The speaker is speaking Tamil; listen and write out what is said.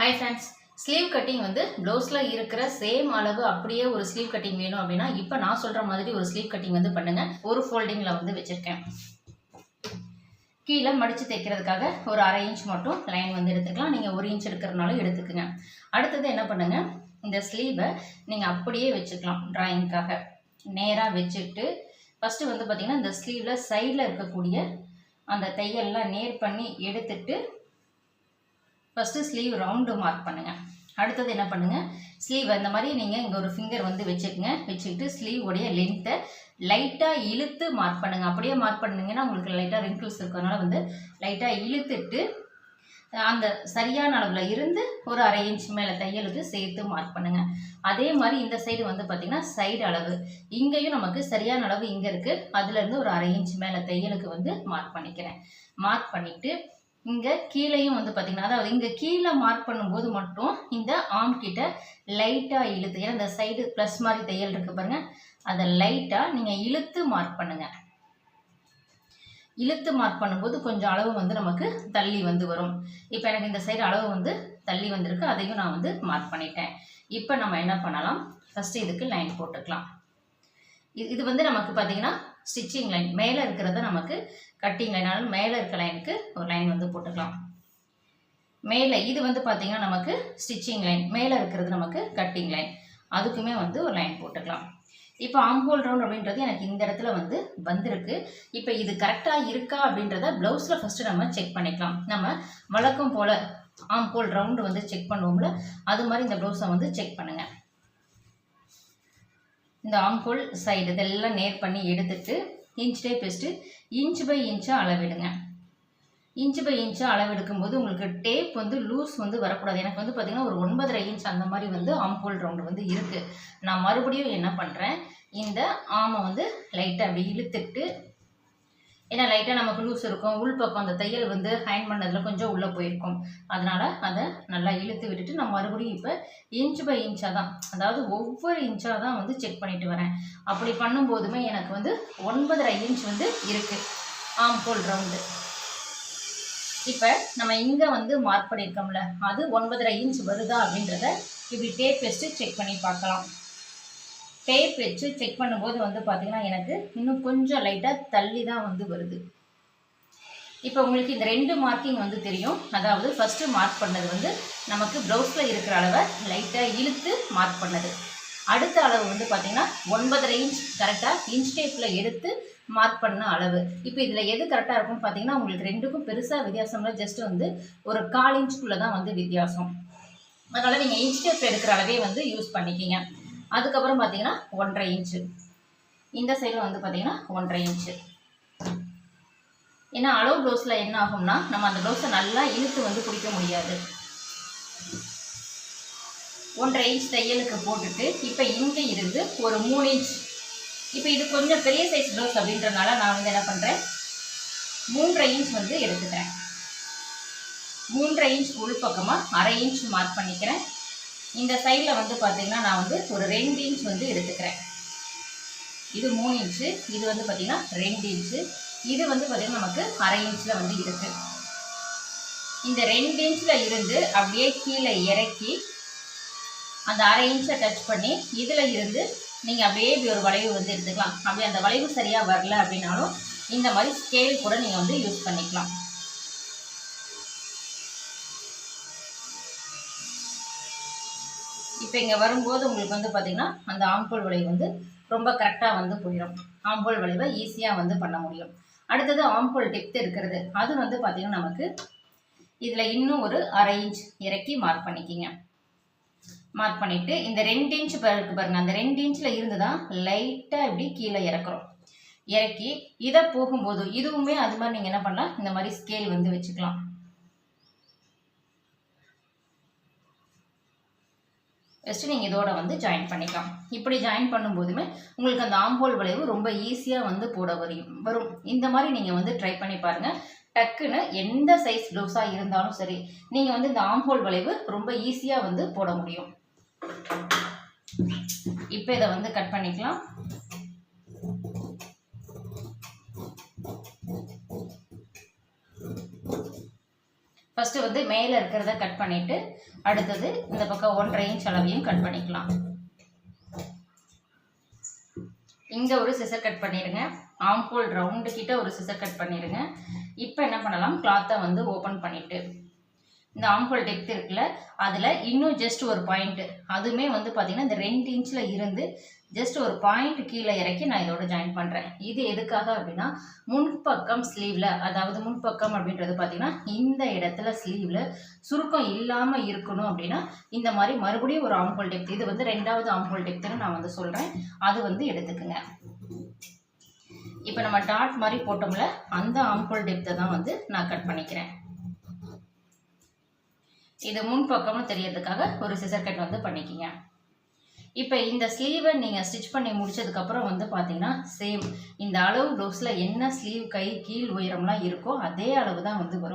ஹாய் ஃப்ரெண்ட்ஸ் ஸ்லீவ் கட்டிங் வந்து ப்ளவுஸில் இருக்கிற சேம் அளவு அப்படியே ஒரு ஸ்லீவ் கட்டிங் வேணும் அப்படின்னா இப்போ நான் சொல்கிற மாதிரி ஒரு ஸ்லீவ் கட்டிங் வந்து பண்ணுங்கள் ஒரு ஃபோல்டிங்கில் வந்து வச்சுருக்கேன். கீழே மடித்து தைக்கிறதுக்காக ஒரு அரை இன்ச் மட்டும் லைன் வந்து எடுத்துக்கலாம். நீங்கள் ஒரு இன்ச் எடுக்கிறனாலும் எடுத்துக்கோங்க. அடுத்தது என்ன பண்ணுங்கள் இந்த ஸ்லீவை நீங்கள் அப்படியே வச்சுக்கலாம் ட்ராயிங்க்காக நேராக வச்சுட்டு ஃபஸ்ட்டு வந்து பார்த்திங்கன்னா இந்த ஸ்லீவில் சைடில் இருக்கக்கூடிய அந்த தையல்லாம் நேர் பண்ணி எடுத்துட்டு ஃபஸ்ட்டு ஸ்லீவ் ரவுண்டு மார்க் பண்ணுங்கள் அடுத்தது என்ன பண்ணுங்கள் ஸ்லீவ் அந்த மாதிரி நீங்கள் இங்கே ஒரு ஃபிங்கர் வந்து வச்சுக்கோங்க. வச்சுக்கிட்டு ஸ்லீவ் உடைய லென்த்தை லைட்டாக இழுத்து மார்க் பண்ணுங்கள் அப்படியே மார்க் பண்ணுங்கன்னா உங்களுக்கு லைட்டாக ரிங்கிள்ஸ் இருக்கிறதுனால வந்து லைட்டாக இழுத்துட்டு அந்த சரியான அளவில் இருந்து ஒரு அரை இன்ச் மேலே தையலுக்கு சேர்த்து மார்க் பண்ணுங்கள் அதே மாதிரி இந்த சைடு வந்து பார்த்திங்கன்னா சைடு அளவு. இங்கேயும் நமக்கு சரியான அளவு இங்கே இருக்குது அதுலேருந்து ஒரு அரை இன்ச் மேலே தையலுக்கு வந்து மார்க் பண்ணிக்கிறேன். மார்க் பண்ணிவிட்டு இங்கே கீழேயும் வந்து பார்த்திங்கன்னா அதாவது இங்கே கீழே மார்க் பண்ணும்போது மட்டும் இந்த ஆம் கிட்ட லைட்டாக இழுத்து ஏன்னா இந்த சைடு ப்ளஸ் மாதிரி தையல் இருக்குது பாருங்கள் அதை லைட்டாக நீங்கள் இழுத்து மார்க் பண்ணுங்கள் இழுத்து மார்க் பண்ணும்போது கொஞ்சம் அளவு வந்து நமக்கு தள்ளி வந்து வரும். இப்போ எனக்கு இந்த சைடு அளவு வந்து தள்ளி வந்திருக்கு அதையும் நான் வந்து மார்க் பண்ணிட்டேன். இப்போ நம்ம என்ன பண்ணலாம்? ஃபஸ்ட்டு இதுக்கு லைன் போட்டுக்கலாம். இது இது வந்து நமக்கு பார்த்தீங்கன்னா ஸ்டிச்சிங் லைன் மேலே இருக்கிறத நமக்கு கட்டிங் லைனாலும் மேலே இருக்க லைனுக்கு ஒரு லைன் வந்து போட்டுக்கலாம். மேலே இது வந்து பார்த்தீங்கன்னா நமக்கு ஸ்டிச்சிங் லைன் மேலே இருக்கிறது நமக்கு கட்டிங் லைன் அதுக்குமே வந்து ஒரு லைன் போட்டுக்கலாம். இப்போ ஆம்போல் ரவுண்ட் அப்படின்றது எனக்கு இந்த இடத்துல வந்து வந்திருக்கு. இப்போ இது கரெக்டாக இருக்கா அப்படின்றத ப்ளவுஸில் ஃபஸ்ட்டு நம்ம செக் பண்ணிக்கலாம். நம்ம வழக்கம் போல் ஆம்போல் ரவுண்டு வந்து செக் பண்ணுவோம்ல அது மாதிரி இந்த ப்ளவுஸை வந்து செக் பண்ணுங்கள் இந்த ஆம்போல் சைடு இதெல்லாம் நேர் பண்ணி எடுத்துட்டு இன்ச் டேப் வச்சுட்டு இன்ச் பை இன்ச்சாக அளவிடுங்க. இன்ச் பை இன்ச்சாக அளவெடுக்கும்போது உங்களுக்கு டேப் வந்து லூஸ் வந்து வரக்கூடாது. எனக்கு வந்து பார்த்திங்கன்னா ஒரு ஒன்பதரை இன்ச் அந்த மாதிரி வந்து ஆம்போல் ரவுண்டு வந்து இருக்குது நான் மறுபடியும் என்ன பண்ணுறேன் இந்த ஆமை வந்து லைட்டாக அப்படி இழுத்துட்டு ஏன்னா லைட்டாக நமக்கு லூஸ் இருக்கும் உள் பக்கம் அந்த தையல் வந்து ஹேண்ட் பண்ணதில் கொஞ்சம் உள்ளே போயிருக்கும். அதனால் அதை நல்லா இழுத்து விட்டுட்டு நான் மறுபடியும் இப்போ இன்ச் பை இன்ச்சாக தான் அதாவது ஒவ்வொரு இன்ச்சாக தான் வந்து செக் பண்ணிட்டு வரேன். அப்படி பண்ணும்போதுமே எனக்கு வந்து ஒன்பதரை இன்ச் வந்து இருக்குது ஆம் ஆம்போல் ரவுண்டு இப்போ நம்ம இங்கே வந்து மார்க் பண்ணியிருக்கோம்ல அது ஒன்பதரை இன்ச் வருதா அப்படின்றத இப்படி டேப் வச்சு செக் பண்ணி பார்க்கலாம். டேப் வச்சு செக் பண்ணும்போது வந்து பார்த்திங்கன்னா எனக்கு இன்னும் கொஞ்சம் லைட்டாக தள்ளி தான் வந்து வருது. இப்போ உங்களுக்கு இந்த ரெண்டு மார்க்கிங் வந்து தெரியும். அதாவது ஃபஸ்ட்டு மார்க் பண்ணது வந்து நமக்கு ப்ளவுஸில் இருக்கிற அளவை லைட்டாக இழுத்து மார்க் பண்ணது. அடுத்த அளவு வந்து பார்த்திங்கன்னா ஒன்பதரை இன்ச் கரெக்டாக இன்ச் டேப்பில் எடுத்து மார்க் பண்ண அளவு. இப்போ இதில் எது கரெக்டாக இருக்கும்னு பார்த்தீங்கன்னா உங்களுக்கு ரெண்டுக்கும் பெருசாக வித்தியாசம்ல ஜஸ்ட் வந்து ஒரு கால் இன்ச்சுக்குள்ளே தான் வந்து வித்தியாசம். அதனால் நீங்கள் இன்ச் டேப் எடுக்கிற அளவே வந்து யூஸ் பண்ணிக்கிங்க. அதுக்கப்புறம் பார்த்தீங்கன்னா ஒன்றரை இன்ச்சு. இந்த சைடில் வந்து பார்த்தீங்கன்னா ஒன்றரை இன்ச்சு. ஏன்னா அளவு ப்ளவுஸில் என்ன ஆகும்னா நம்ம அந்த ப்ளவுஸை நல்லா இழுத்து வந்து பிடிக்க முடியாது. ஒன்றரை இன்ச் தையலுக்கு போட்டுட்டு இப்போ இங்கே இருந்து ஒரு மூணு இன்ச். இப்போ இது கொஞ்சம் பெரிய சைஸ் ப்ளவுஸ் அப்படின்றனால நான் வந்து என்ன பண்ணுறேன் மூன்றரை இன்ச் வந்து எடுத்துக்கிறேன். மூன்றரை இன்ச் உள் பக்கமாக அரை இன்ச் மார்க் பண்ணிக்கிறேன். இந்த சைடில் வந்து பார்த்திங்கன்னா நான் வந்து ஒரு ரெண்டு இன்ச் வந்து எடுத்துக்கிறேன். இது மூணு இன்ச்சு இது வந்து பார்த்திங்கன்னா ரெண்டு இன்ச்சு இது வந்து பார்த்திங்கன்னா நமக்கு அரை இன்ச்சில் வந்து இருக்குது இந்த ரெண்டு இன்ச்சில் இருந்து அப்படியே கீழே இறக்கி அந்த அரை இன்ச்சை டச் பண்ணி இதில் இருந்து நீங்கள் அப்படியே இப்படி ஒரு வளைவு வந்து எடுத்துக்கலாம். அப்படி அந்த வளைவு சரியாக வரல அப்படின்னாலும் இந்த மாதிரி ஸ்கேல் கூட நீங்கள் வந்து யூஸ் பண்ணிக்கலாம். இப்போ இங்கே வரும்போது உங்களுக்கு வந்து பார்த்திங்கன்னா அந்த ஆம்பூல் விளைவு வந்து ரொம்ப கரெக்டாக வந்து போயிடும் ஆம்பூல் விளைவை ஈஸியாக வந்து பண்ண முடியும். அடுத்தது ஆம்பூல் டெப்த் இருக்கிறது. அது வந்து பார்த்திங்கன்னா நமக்கு இதில் இன்னும் ஒரு அரை இன்ச் இறக்கி மார்க் பண்ணிக்கிங்க. மார்க் பண்ணிவிட்டு இந்த ரெண்டு இன்ச் இருக்கு பாருங்கள் அந்த ரெண்டு இன்ச்சில் இருந்து தான் லைட்டாக இப்படி கீழே இறக்குறோம். இறக்கி இதை போகும்போது இதுவுமே அது மாதிரி நீங்கள் என்ன பண்ணலாம்? இந்த மாதிரி ஸ்கேல் வந்து வச்சுக்கலாம். ஃபஸ்ட்டு நீங்கள் இதோட வந்து ஜாயின் பண்ணிக்கலாம். இப்படி ஜாயின் பண்ணும்போதுமே உங்களுக்கு அந்த ஆம்போல் வளைவு ரொம்ப ஈஸியாக வந்து போட வரும் வரும். இந்த மாதிரி நீங்கள் வந்து ட்ரை பண்ணி பாருங்கள் டக்குன்னு எந்த சைஸ் ப்ளவுஸாக இருந்தாலும் சரி நீங்கள் வந்து இந்த ஆம்போல் வளைவு ரொம்ப ஈஸியாக வந்து போட முடியும். இப்போ இதை வந்து கட் பண்ணிக்கலாம். ஃபஸ்ட்டு வந்து மேலே இருக்கிறத கட் பண்ணிவிட்டு அடுத்தது இந்த பக்கம் ஒன்றரை இன்ச் அளவையும் கட் பண்ணிக்கலாம். இங்கே ஒரு சிசர் கட் பண்ணிடுங்க ஆம்போல் ரவுண்டு கிட்ட ஒரு சிசர் கட் பண்ணிடுங்க இப்போ என்ன பண்ணலாம்? கிளாத்தை வந்து ஓப்பன் பண்ணிவிட்டு இந்த ஆம்ஹோல் டெப்த் இருக்குல்ல அதில் இன்னும் ஜஸ்ட் ஒரு பாயிண்ட்டு அதுவுமே வந்து பார்த்திங்கன்னா இந்த ரெண்டு இன்ச்சில் இருந்து ஜஸ்ட் ஒரு பாயிண்ட் கீழே இறக்கி நான் இதோட ஜாயின் பண்ணுறேன் இது எதுக்காக அப்படின்னா முன்பக்கம் ஸ்லீவில் அதாவது முன்பக்கம் அப்படின்றது பார்த்திங்கன்னா இந்த இடத்துல ஸ்லீவில் சுருக்கம் இல்லாமல் இருக்கணும் அப்படின்னா இந்த மாதிரி மறுபடியும் ஒரு ஆம்ஹோல் டெப்த் இது வந்து ரெண்டாவது ஆம்ஹோல் டெப்த்துன்னு நான் வந்து சொல்கிறேன் அது வந்து எடுத்துக்குங்க. இப்போ நம்ம டாட் மாதிரி போட்டோம்ல அந்த ஆம்ஹோல் டெப்த்தை தான் வந்து நான் கட் பண்ணிக்கிறேன். இது முன்பக்கம்னு தெரியறதுக்காக ஒரு சிசர் கட் வந்து பண்ணிக்கிங்க. இப்போ இந்த ஸ்லீவை நீங்கள் ஸ்டிச் பண்ணி முடிச்சதுக்கப்புறம் வந்து பார்த்தீங்கன்னா சேம் இந்த அளவு ப்ளவுஸில் என்ன ஸ்லீவ் கை கீழ் உயரம்லாம் இருக்கோ அதே அளவு தான் வந்து வரும்.